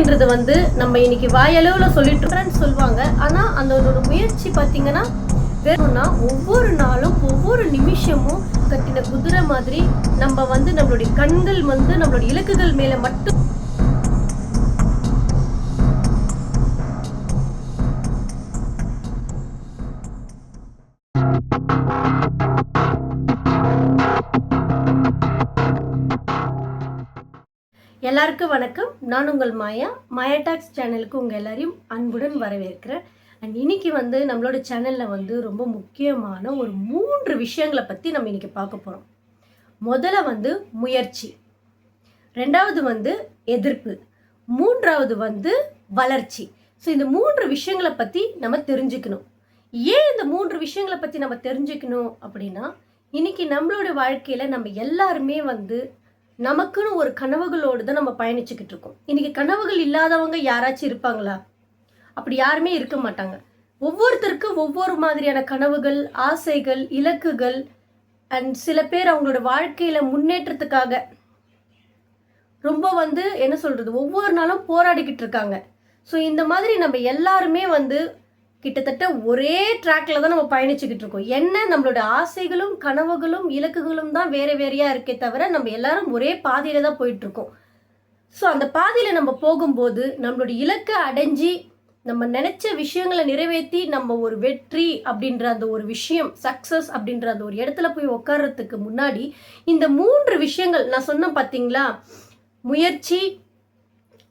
முயற்சின்றது வந்து நம்ம இன்னைக்கு வாயளவில் சொல்லிட்டு சொல்லுவாங்க. ஆனால் அதோட முயற்சி பார்த்தீங்கன்னா வேணும்னா ஒவ்வொரு நாளும் ஒவ்வொரு நிமிஷமும் கட்டின குதிரை மாதிரி நம்ம வந்து நம்மளுடைய கண்கள் வந்து நம்மளுடைய இலக்குகள் மேலே மட்டும் எல்லாருக்கும் வணக்கம். நான் உங்கள் மாயா. மாயா டாக்ஸ் சேனலுக்கு உங்கள் எல்லாரையும் அன்புடன் வரவேற்கிறேன். அண்ட் இன்னைக்கு வந்து நம்மளோட சேனலில் வந்து ரொம்ப முக்கியமான ஒரு மூன்று விஷயங்களை பற்றி நம்ம இன்னைக்கு பார்க்க போகிறோம் முதல்ல வந்து முயற்சி. ரெண்டாவது வந்து எதிர்ப்பு. மூன்றாவது வந்து வளர்ச்சி. ஸோ இந்த மூன்று விஷயங்களை பற்றி நம்ம தெரிஞ்சுக்கணும். ஏன் இந்த மூன்று விஷயங்களை பற்றி நம்ம தெரிஞ்சுக்கணும் அப்படின்னா இன்னைக்கு நம்மளோட வாழ்க்கையில் நம்ம எல்லாருமே வந்து நமக்குன்னு ஒரு கனவுகளோடு தான் நம்ம பயணிச்சுக்கிட்டு இருக்கோம். இன்னைக்கு கனவுகள் இல்லாதவங்க யாராச்சும் இருப்பாங்களா? அப்படி யாருமே இருக்க மாட்டாங்க. ஒவ்வொருத்தருக்கும் ஒவ்வொரு மாதிரியான கனவுகள் ஆசைகள் இலக்குகள் அண்ட் சில பேர் அவங்களோட வாழ்க்கையில முன்னேற்றத்துக்காக ரொம்ப வந்து என்ன சொல்றது? ஒவ்வொரு நாளும் போராடிக்கிட்டு இருக்காங்க. ஸோ இந்த மாதிரி நம்ம எல்லாருமே வந்து கிட்டத்தட்ட ஒரே ட்ராக்ல தான் நம்ம பயணிச்சுக்கிட்டு இருக்கோம். என்ன? நம்மளோட ஆசைகளும் கனவுகளும் இலக்குகளும் தான் வேற வேறையா இருக்கே தவிர நம்ம எல்லாரும் ஒரே பாதையில தான் போயிட்டு இருக்கோம். ஸோ அந்த பாதையில நம்ம போகும்போது நம்மளோட இலக்கை அடைஞ்சி நம்ம நினைச்ச விஷயங்களை நிறைவேற்றி நம்ம ஒரு வெற்றி அப்படின்ற அந்த ஒரு விஷயம் சக்சஸ் அப்படின்ற அந்த ஒரு இடத்துல போய் உட்கார்றதுக்கு முன்னாடி இந்த மூன்று விஷயங்கள் நான் சொன்னேன் பார்த்தீங்களா முயற்சி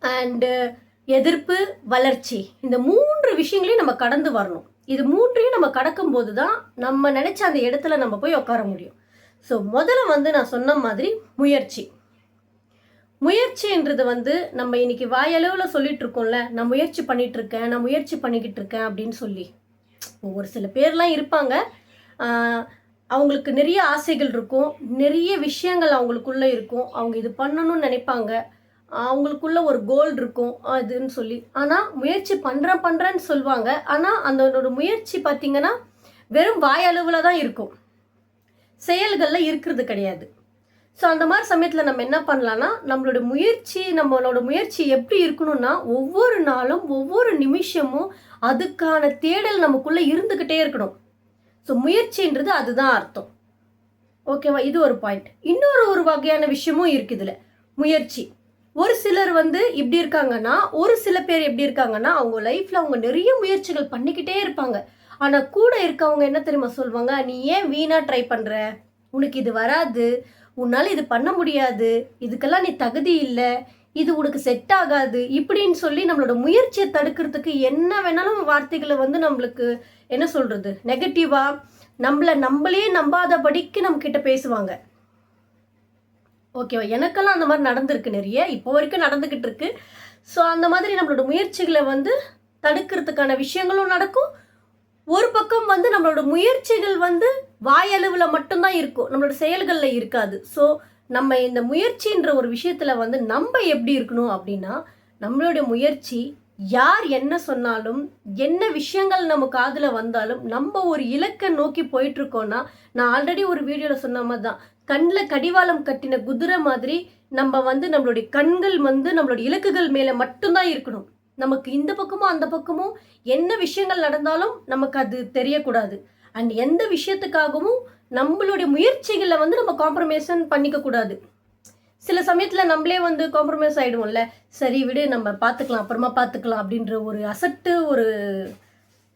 அண்டு எதிர்ப்பு வளர்ச்சி. இந்த மூணு விஷயங்களையும் நம்ம கடந்து வரணும். இது மூன்றையும் நம்ம கடக்கும்போது தான் நம்ம நினச்ச அந்த இடத்துல நம்ம போய் உட்கார முடியும். ஸோ முதல்ல வந்து நான் சொன்ன மாதிரி முயற்சி. முயற்சின்றது வந்து நம்ம இன்னைக்கு வாயளவில் சொல்லிட்டு இருக்கோம்ல நான் முயற்சி பண்ணிட்டு இருக்கேன் நான் முயற்சி பண்ணிக்கிட்டு இருக்கேன் அப்படின்னு சொல்லி. ஒரு சில பேர்லாம் இருப்பாங்க. அவங்களுக்கு நிறைய ஆசைகள் இருக்கும் நிறைய விஷயங்கள் அவங்களுக்குள்ளே இருக்கும். அவங்க இது பண்ணணும்னு நினைப்பாங்க. அவங்களுக்குள்ள ஒரு கோல் இருக்கும் அதுன்னு சொல்லி. ஆனால் முயற்சி பண்ணுறேன் பண்ணுறேன்னு சொல்லுவாங்க. ஆனால் அந்த முயற்சி பார்த்திங்கன்னா வெறும் வாயளவில் தான் இருக்கும். செயல்களில் இருக்கிறது கிடையாது. ஸோ அந்த மாதிரி சமயத்தில் நம்ம என்ன பண்ணலான்னா நம்மளோட முயற்சி நம்மளோட முயற்சி எப்படி இருக்கணும்னா ஒவ்வொரு நாளும் ஒவ்வொரு நிமிஷமும் அதுக்கான தேடல் நமக்குள்ளே இருந்துக்கிட்டே இருக்கணும். ஸோ முயற்சின்றது அதுதான் அர்த்தம். ஓகேவா இது ஒரு பாயிண்ட் இன்னொரு ஒரு வகையான விஷயமும் இருக்குது இதில். முயற்சி. ஒரு சிலர் வந்து இப்படி இருக்காங்கன்னா ஒரு சில பேர் எப்படி இருக்காங்கன்னா அவங்க லைஃப்பில் அவங்க நிறைய முயற்சிகள் பண்ணிக்கிட்டே இருப்பாங்க. ஆனால் கூட இருக்கவங்க என்ன தெரியுமா சொல்லுவாங்க? நீ ஏன் வீணாக ட்ரை பண்ணுற உனக்கு இது வராது. உன்னால் இது பண்ண முடியாது. இதுக்கெல்லாம் நீ தகுதி இல்லை. இது உனக்கு செட் ஆகாது. இப்படின்னு சொல்லி நம்மளோட முயற்சியை தடுக்கிறதுக்கு என்ன வேணாலும் வார்த்தைகளை வந்து நம்மளுக்கு என்ன சொல்கிறது நெகட்டிவாக நம்மள நம்மளே நம்பாதபடிக்கு நம்ம கிட்ட பேசுவாங்க. ஓகேவா எனக்கெல்லாம் அந்த மாதிரி நடந்திருக்கு நிறைய. இப்போ வரைக்கும் நடந்துக்கிட்டு இருக்கு. ஸோ அந்த மாதிரி நம்மளோட முயற்சிகளை வந்து தடுக்கிறதுக்கான விஷயங்களும் நடக்கும். ஒரு பக்கம் வந்து நம்மளோட முயற்சிகள் வந்து வாயளவில் மட்டும்தான் இருக்கும். நம்மளோட செயல்களில் இருக்காது. ஸோ நம்ம இந்த முயற்சின்ற ஒரு விஷயத்தில் வந்து நம்ம எப்படி இருக்கணும் அப்படின்னா நம்மளுடைய முயற்சி யார் என்ன சொன்னாலும் என்ன விஷயங்கள் நம்ம காதில் வந்தாலும் நம்ம ஒரு இலக்கை நோக்கி போயிட்டுருக்கோன்னா நான் ஆல்ரெடி ஒரு வீடியோவில் சொன்ன மாதிரி தான். கண்ணில் கடிவாளம் கட்டின குதிரை மாதிரி நம்ம வந்து நம்மளுடைய கண்கள் வந்து நம்மளுடைய இலக்குகள் மேலே மட்டும்தான் இருக்கணும். நமக்கு இந்த பக்கமும் அந்த பக்கமும் என்ன விஷயங்கள் நடந்தாலும் நமக்கு அது தெரியக்கூடாது. அண்ட் எந்த விஷயத்துக்காகவும் நம்மளுடைய முயற்சிகளை வந்து நம்ம காம்ப்ரமைசன் பண்ணிக்கக்கூடாது சில சமயத்தில் நம்மளே வந்து காம்ப்ரமைஸ் ஆகிடுவோம்ல சரி விடு நம்ம பார்த்துக்கலாம் அப்புறமா பார்த்துக்கலாம் அப்படின்ற ஒரு அசட்டு ஒரு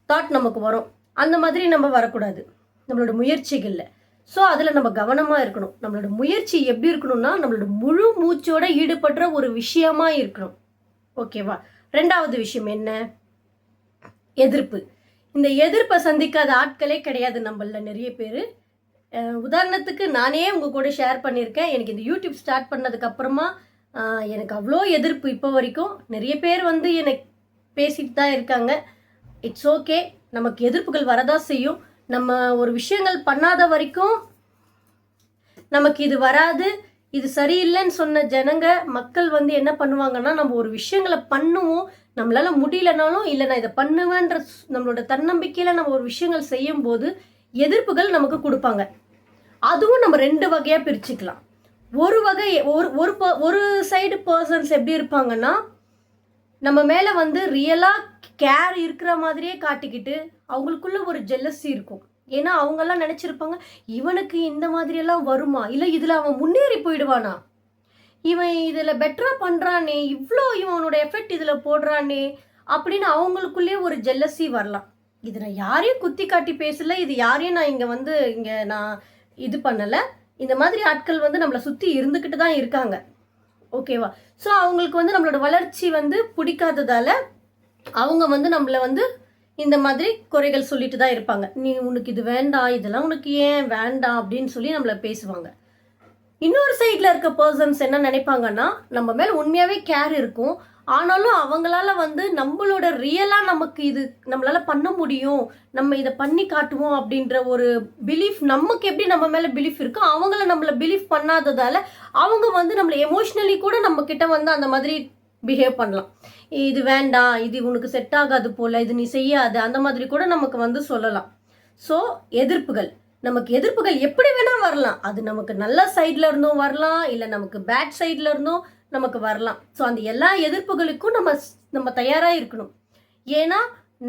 தாட் நமக்கு வரும். அந்த மாதிரி நம்ம வரக்கூடாது. நம்மளோட முயற்சிகளில். ஸோ அதில் நம்ம கவனமாக இருக்கணும். நம்மளோட முயற்சி எப்படி இருக்கணும்னா நம்மளோட முழு மூச்சோட ஈடுபடுற ஒரு விஷயமா இருக்கணும். ஓகேவா ரெண்டாவது விஷயம் என்ன? எதிர்ப்பு. இந்த எதிர்ப்பை சந்திக்காத ஆட்களே கிடையாது நம்மள நிறைய பேர். உதாரணத்துக்கு நானே உங்கள் கூட ஷேர் பண்ணியிருக்கேன். எனக்கு இந்த யூடியூப் ஸ்டார்ட் பண்ணதுக்கப்புறமா எனக்கு அவ்வளோ எதிர்ப்பு இப்போ வரைக்கும். நிறைய பேர் வந்து எனக்கு பேசிட்டு தான் இருக்காங்க. இட்ஸ் ஓகே நமக்கு எதிர்ப்புகள் வரதான் செய்யும். நம்ம ஒரு விஷயங்கள் பண்ணாத வரைக்கும் நமக்கு இது வராது. இது சரியில்லைன்னு சொன்ன ஜனங்க மக்கள் வந்து என்ன பண்ணுவாங்கன்னா நம்ம ஒரு விஷயங்களை பண்ணுவோம். நம்மளால முடியலனாலும் இல்லை நான் இதை பண்ணுவேன்ற நம்மளோட தன்னம்பிக்கையில் நம்ம ஒரு விஷயங்கள் செய்யும் போது எதிர்ப்புகள் நமக்கு கொடுப்பாங்க. அதுவும் நம்ம ரெண்டு வகையாக பிரிச்சுக்கலாம். ஒரு வகை ஒரு ஒரு ஒரு சைடு பர்சன்ஸ் எப்படி இருப்பாங்கன்னா நம்ம மேலே வந்து ரியலாக கேர் இருக்கிற மாதிரியே காட்டிக்கிட்டு அவங்களுக்குள்ள ஒரு ஜெல்லசி இருக்கும். ஏன்னா அவங்கெல்லாம் நினச்சிருப்பாங்க இவனுக்கு இந்த மாதிரியெல்லாம் வருமா? இல்லை இதில் அவன் முன்னேறி போயிடுவானா? இவன் இதில் பெட்டராக பண்ணுறானே இவ்வளோ இவனோட எஃபெக்ட் இதில் போடுறானே அப்படின்னு அவங்களுக்குள்ளே ஒரு ஜெல்லசி வரலாம். இது நான் யாரையும் குத்தி காட்டி பேசல இது யாரையும் நான் இங்கே வந்து இங்கே நான் இது பண்ணலை. இந்த மாதிரி ஆட்கள் வந்து நம்மளை சுற்றி இருந்துக்கிட்டு தான் இருக்காங்க. ஓகேவா? ஸோ அவங்களுக்கு வந்து நம்மளோட வளர்ச்சி வந்து பிடிக்காததால அவங்க வந்து நம்மளை வந்து இந்த மாதிரி குறைகள் சொல்லிட்டு தான் இருப்பாங்க. நீ உனக்கு இது வேண்டாம் இதெல்லாம் உனக்கு ஏன் வேண்டாம் அப்படின்னு சொல்லி நம்மளை பேசுவாங்க. இன்னொரு சைடில் இருக்க பர்சன்ஸ் என்ன நினைப்பாங்கன்னா நம்ம மேலே உண்மையாகவே கேர் இருக்கும். ஆனாலும் அவங்களால வந்து நம்மளோட ரியலாக நமக்கு இது நம்மளால பண்ண முடியும். நம்ம இதை பண்ணி காட்டுவோம் அப்படின்ற ஒரு பிலீஃப் நமக்கு எப்படி நம்ம மேலே பிலீஃப் இருக்கோ அவங்கள நம்மளை பிலீஃப் பண்ணாததால அவங்க வந்து நம்மளை எமோஷ்னலி கூட நம்ம கிட்ட வந்து அந்த மாதிரி பிஹேவ் பண்ணலாம். இது வேண்டாம் இது உனக்கு செட் ஆகாது போல இது நீ செய்யாது அந்த மாதிரி கூட நமக்கு வந்து சொல்லலாம். ஸோ எதிர்ப்புகள். நமக்கு எதிர்ப்புகள் எப்படி வேணால் வரலாம். அது நமக்கு நல்ல சைட்ல இருந்தும் வரலாம் இல்லை நமக்கு பேட் சைட்ல இருந்தும் நமக்கு வரலாம். ஸோ அந்த எல்லா எதிர்ப்புகளுக்கும் நம்ம நம்ம தயாராக இருக்கணும். ஏன்னா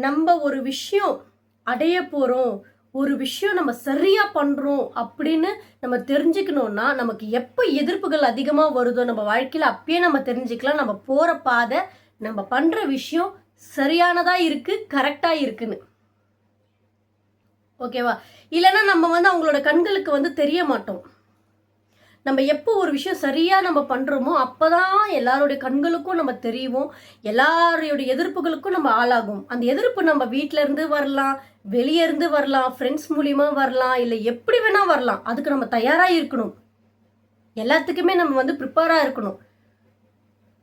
நம்ம ஒரு விஷயம் அடைய போகிறோம் ஒரு விஷயம் நம்ம சரியாக பண்ணுறோம் அப்படின்னு நம்ம தெரிஞ்சுக்கணுன்னா நமக்கு எப்போ எதிர்ப்புகள் அதிகமாக வருதோ நம்ம வாழ்க்கையில் அப்பயே நம்ம தெரிஞ்சுக்கலாம். நம்ம போகிற பாதை நம்ம பண்ணுற விஷயம் சரியானதாக இருக்குது கரெக்டாக இருக்குன்னு. ஓகேவா? இல்லைன்னா நம்ம வந்து அவங்களோட கண்களுக்கு வந்து தெரிய மாட்டோம். நம்ம எப்போ ஒரு விஷயம் சரியாக நம்ம பண்ணுறோமோ அப்போ தான் எல்லாருடைய கண்களுக்கும் நம்ம தெரியும் எல்லாருடைய எதிர்ப்புகளுக்கும் நம்ம ஆளாகும். அந்த எதிர்ப்பு நம்ம வீட்டிலேருந்து வரலாம் வெளியே இருந்து வரலாம் ஃப்ரெண்ட்ஸ் மூலிமா வரலாம் இல்லை எப்படி வேணால் வரலாம். அதுக்கு நம்ம தயாராக இருக்கணும். எல்லாத்துக்குமே நம்ம வந்து ப்ரிப்பேராக இருக்கணும்.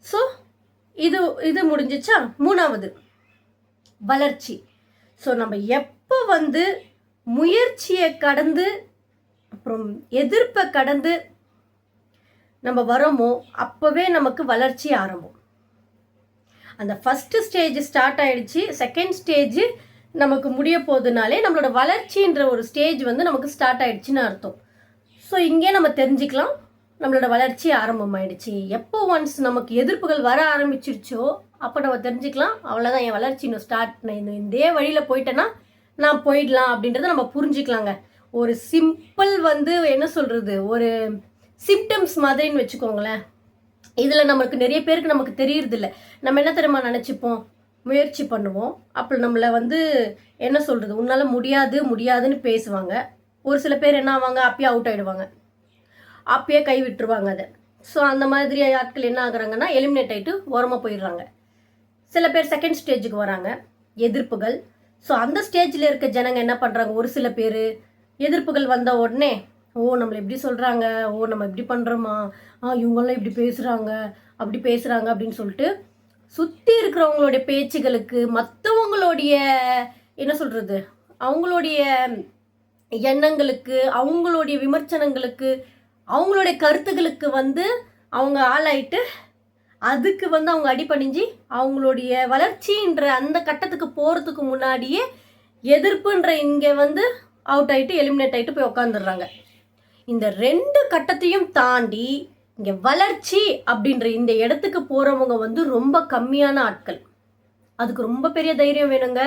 ஸோ இது இது முடிஞ்சிச்சா? மூணாவது வளர்ச்சி. ஸோ நம்ம எப்போ வந்து முயற்சியை கடந்து அப்புறம் எதிர்ப்பை கடந்து நம்ம வரோமோ அப்போவே நமக்கு வளர்ச்சி ஆரம்பம். அந்த ஃபஸ்ட்டு ஸ்டேஜ் ஸ்டார்ட் ஆகிடுச்சு செகண்ட் ஸ்டேஜ் நமக்கு முடிய போகுதுனாலே நம்மளோட வளர்ச்சின்ற ஒரு ஸ்டேஜ் வந்து நமக்கு ஸ்டார்ட் ஆகிடுச்சின்னு அர்த்தம். ஸோ இங்கே நம்ம தெரிஞ்சுக்கலாம். நம்மளோட வளர்ச்சி ஆரம்பமாயிடுச்சு. எப்போ ஒன்ஸ் நமக்கு எதிர்ப்புகள் வர ஆரம்பிச்சிருச்சோ அப்போ நம்ம தெரிஞ்சுக்கலாம். அவ்வளோதான் என் வளர்ச்சி இன்னும் ஸ்டார்ட் நான் இதே வழியில் போயிட்டேன்னா நான் போயிடலாம் அப்படின்றத நம்ம புரிஞ்சுக்கலாங்க. ஒரு சிம்பிள் வந்து என்ன சொல்கிறது ஒரு சிம்டம்ஸ் மாதிரின்னு வச்சுக்கோங்களேன். இதில் நமக்கு நிறைய பேருக்கு நமக்கு தெரியறதில்ல. நம்ம என்ன தெரியுமா நினச்சிப்போம்? முயற்சி பண்ணுவோம். அப்போ நம்மளை வந்து என்ன சொல்கிறது உன்னால் முடியாது முடியாதுன்னு பேசுவாங்க. ஒரு சில பேர் என்ன ஆவாங்க? அப்பயே அவுட் ஆகிடுவாங்க அப்பயே கை விட்டுருவாங்க அதை. ஸோ அந்த மாதிரி ஆட்கள் என்ன ஆகுறாங்கன்னா எலிமினேட் ஆகிட்டு ஓரமாக போயிடுறாங்க. சில பேர் செகண்ட் ஸ்டேஜுக்கு வராங்க. எதிர்ப்புகள். ஸோ அந்த ஸ்டேஜில் இருக்க ஜனங்க என்ன பண்ணுறாங்க ஒரு சில பேர் எதிர்ப்புகள் வந்த உடனே ஓ நம்மளை எப்படி சொல்கிறாங்க ஓ நம்ம இப்படி பண்ணுறோமா ஆ இவங்கெல்லாம் இப்படி பேசுகிறாங்க அப்படி பேசுகிறாங்க அப்படின்னு சொல்லிட்டு சுற்றி இருக்கிறவங்களுடைய பேச்சுகளுக்கு மற்றவங்களுடைய என்ன சொல்கிறது அவங்களுடைய எண்ணங்களுக்கு அவங்களுடைய விமர்சனங்களுக்கு அவங்களுடைய கருத்துக்களுக்கு வந்து அவங்க ஆளாயிட்டு அதுக்கு வந்து அவங்க அடிப்பணிஞ்சு அவங்களுடைய வளர்ச்சின்ற அந்த கட்டத்துக்கு போகிறதுக்கு முன்னாடியே எதிர்ப்புன்ற இங்கே வந்து அவுட் ஆகிட்டு எலிமினேட் ஆகிட்டு போய் உக்காந்துடுறாங்க. இந்த ரெண்டு கட்டத்தையும் தாண்டி இங்கே வளர்ச்சி அப்படின்ற இந்த இடத்துக்கு போகிறவங்க வந்து ரொம்ப கம்மியான ஆட்கள். அதுக்கு ரொம்ப பெரிய தைரியம் வேணுங்க.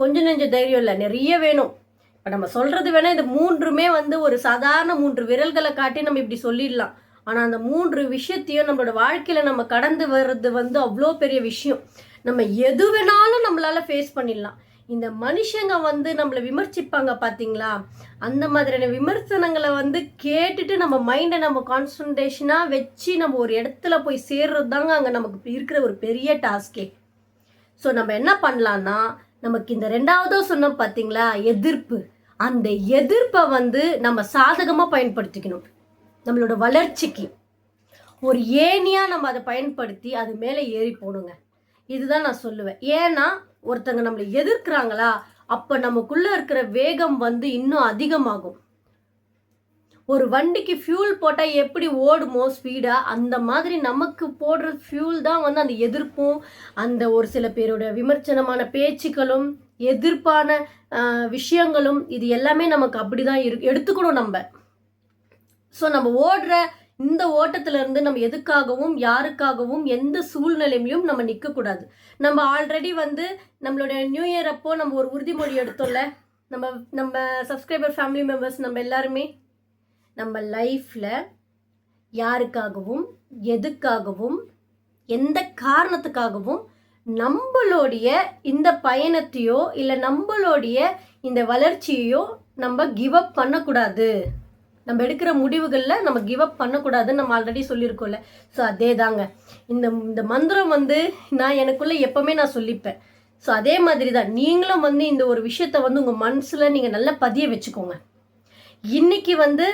கொஞ்சம் நெஞ்ச தைரியம் இல்லை நிறைய வேணும். இப்போ நம்ம சொல்கிறது வேணால் இந்த மூன்றுமே வந்து ஒரு சாதாரண மூன்று விரல்களை காட்டி நம்ம இப்படி சொல்லிடலாம். ஆனால் அந்த மூன்று விஷயத்தையும் நம்மளோட வாழ்க்கையில் நம்ம கடந்து வர்றது வந்து அவ்வளோ பெரிய விஷயம். நம்ம எது வேணாலும் நம்மளால் ஃபேஸ் பண்ணிடலாம். இந்த மனுஷங்க வந்து நம்மளை விமர்சிப்பாங்க பார்த்தீங்களா அந்த மாதிரியான விமர்சனங்களை வந்து கேட்டுட்டு நம்ம மைண்டை நம்ம கான்சன்ட்ரேஷனாக வச்சு நம்ம ஒரு இடத்துல போய் சேர்றது தாங்க அங்கே நமக்கு இருக்கிற ஒரு பெரிய டாஸ்கே ஸோ நம்ம என்ன பண்ணலான்னா நமக்கு இந்த ரெண்டாவதோ சொன்னோம் பார்த்தீங்களா எதிர்ப்பு. அந்த எதிர்ப்பை வந்து நம்ம சாதகமாக பயன்படுத்திக்கணும். நம்மளோட வளர்ச்சிக்கு. ஒரு ஏணியாக நம்ம அதை பயன்படுத்தி அது மேலே ஏறி போகணுங்க இதுதான் நான் சொல்லுவேன். ஏன்னா ஒருத்தங்க நம்மளை எதிர்க்கிறாங்களா அப்போ நமக்குள்ளே இருக்கிற வேகம் வந்து இன்னும் அதிகமாகும். ஒரு வண்டிக்கு ஃபியூல் போட்டால் எப்படி ஓடுமோ ஸ்பீடாக அந்த மாதிரி நமக்கு போடுற ஃபியூல் தான் வந்து அந்த எதிர்ப்பும் அந்த ஒரு சில பேரோட விமர்சனமான பேச்சுக்களும் எதிர்ப்பான விஷயங்களும் இது எல்லாமே நமக்கு அப்படி தான் இரு எடுத்துக்கணும் நம்ம. ஸோ நம்ம ஓடுற இந்த ஓட்டத்திலிருந்து நம்ம எதுக்காகவும் யாருக்காகவும் எந்த சூழ்நிலையிலையும் நம்ம நிற்கக்கூடாது நம்ம ஆல்ரெடி வந்து நம்மளுடைய நியூ இயர் அப்போ நம்ம ஒரு உறுதிமொழி எடுத்தோம்ல? நம்ம நம்ம சப்ஸ்கிரைபர் ஃபேமிலி மெம்பர்ஸ் நம்ம எல்லாருமே நம்ம லைஃப்பில் யாருக்காகவும் எதுக்காகவும் எந்த காரணத்துக்காகவும் நம்மளுடைய இந்த பயணத்தையோ இல்லை நம்மளுடைய இந்த வளர்ச்சியையோ நம்ம கிவ் அப் பண்ணக்கூடாது. நம்ம எடுக்கிற முடிவுகளில் நம்ம கிவ் அப் பண்ணக்கூடாதுன்னு நம்ம ஆல்ரெடி சொல்லியிருக்கோம்ல. ஸோ அதே தாங்க இந்த இந்த மந்திரம் வந்து நான் எனக்குள்ளே எப்போவுமே நான் சொல்லிப்பேன். ஸோ அதே மாதிரி தான் நீங்களும் வந்து இந்த ஒரு விஷயத்த வந்து உங்கள் மனசில் நீங்கள் நல்லா பதிய வச்சுக்கோங்க. இன்னைக்கு வந்து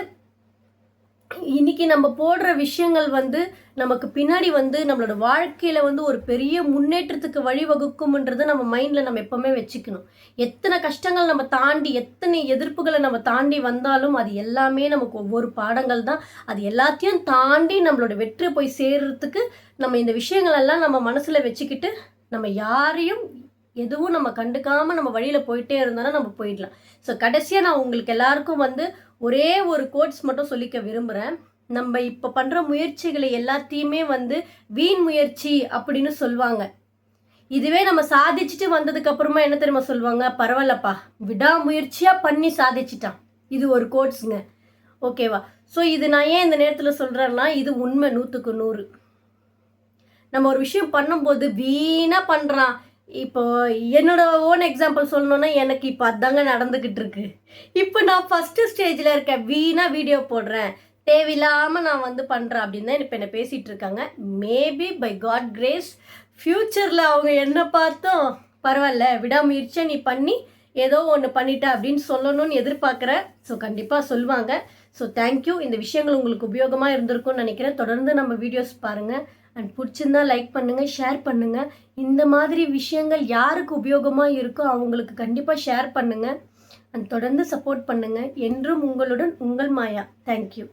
இன்னைக்கு நம்ம போடுற விஷயங்கள் வந்து நமக்கு பின்னாடி வந்து நம்மளோட வாழ்க்கையில வந்து ஒரு பெரிய முன்னேற்றத்துக்கு வழிவகுக்கும்ன்றது நம்ம மைண்ட்ல நம்ம எப்பவுமே வச்சுக்கணும். எத்தனை கஷ்டங்கள் நம்ம தாண்டி எத்தனை எதிர்ப்புகளை நம்ம தாண்டி வந்தாலும் அது எல்லாமே நமக்கு ஒவ்வொரு பாடங்கள் தான். அது எல்லாத்தையும் தாண்டி நம்மளோட வெற்றி போய் சேர்றதுக்கு நம்ம இந்த விஷயங்கள் எல்லாம் நம்ம மனசுல வச்சுக்கிட்டு நம்ம யாரையும் எதுவும் நம்ம கண்டுக்காமல் நம்ம வழியில் போயிட்டே இருந்தோம்னா நம்ம போயிடலாம். ஸோ கடைசியாக நான் உங்களுக்கு எல்லாருக்கும் வந்து ஒரே ஒரு கோட்ஸ் மட்டும் சொல்லிக்க விரும்புகிறேன் நம்ம இப்போ பண்ணுற முயற்சிகளை எல்லாத்தையுமே வந்து வீண் முயற்சி அப்படின்னு சொல்லுவாங்க. இதுவே நம்ம சாதிச்சுட்டு வந்ததுக்கு அப்புறமா என்ன தெரியுமா சொல்லுவாங்க? பரவாயில்லப்பா விடாமுயற்சியாக பண்ணி சாதிச்சிட்டான். இது ஒரு கோட்ஸுங்க ஓகேவா ஸோ இது நான் ஏன் இந்த நேரத்தில் சொல்கிறேன்னா இது உண்மை நூற்றுக்கு நூறு. நம்ம ஒரு விஷயம் பண்ணும்போது வீணாக பண்ணுறான் இப்போ என்னோட ஓன் எக்ஸாம்பிள் சொல்லணுன்னா எனக்கு இப்போ அதாங்க நடந்துக்கிட்டு இருக்கு இப்போ நான் ஃபஸ்ட்டு ஸ்டேஜில் இருக்கேன். வீணாக வீடியோ போடுறேன். தேவையில்லாமல் நான் வந்து பண்ணுறேன் அப்படின்னு தான் இப்போ என்னை பேசிகிட்டு இருக்காங்க. மேபி பை காட் கிரேஸ் ஃப்யூச்சரில் அவங்க என்ன பார்த்தும் பரவாயில்ல விடாமுயற்சியாக நீ பண்ணி ஏதோ ஒன்று பண்ணிட்ட அப்படின்னு சொல்லணும்னு எதிர்பார்க்குறேன் ஸோ கண்டிப்பாக சொல்லுவாங்க. ஸோ தேங்க்யூ இந்த விஷயங்கள் உங்களுக்கு உபயோகமாக இருந்திருக்கும்னு நினைக்கிறேன். தொடர்ந்து நம்ம வீடியோஸ் பாருங்கள் அண்ட் பிடிச்சிருந்தா லைக் பண்ணுங்கள் ஷேர் பண்ணுங்கள் இந்த மாதிரி விஷயங்கள் யாருக்கு உபயோகமாக இருக்கோ அவங்களுக்கு கண்டிப்பாக ஷேர் பண்ணுங்கள் அண்ட் தொடர்ந்து சப்போர்ட் பண்ணுங்கள் என்றும் உங்களுடன் உங்கள் மாயா. தேங்க்யூ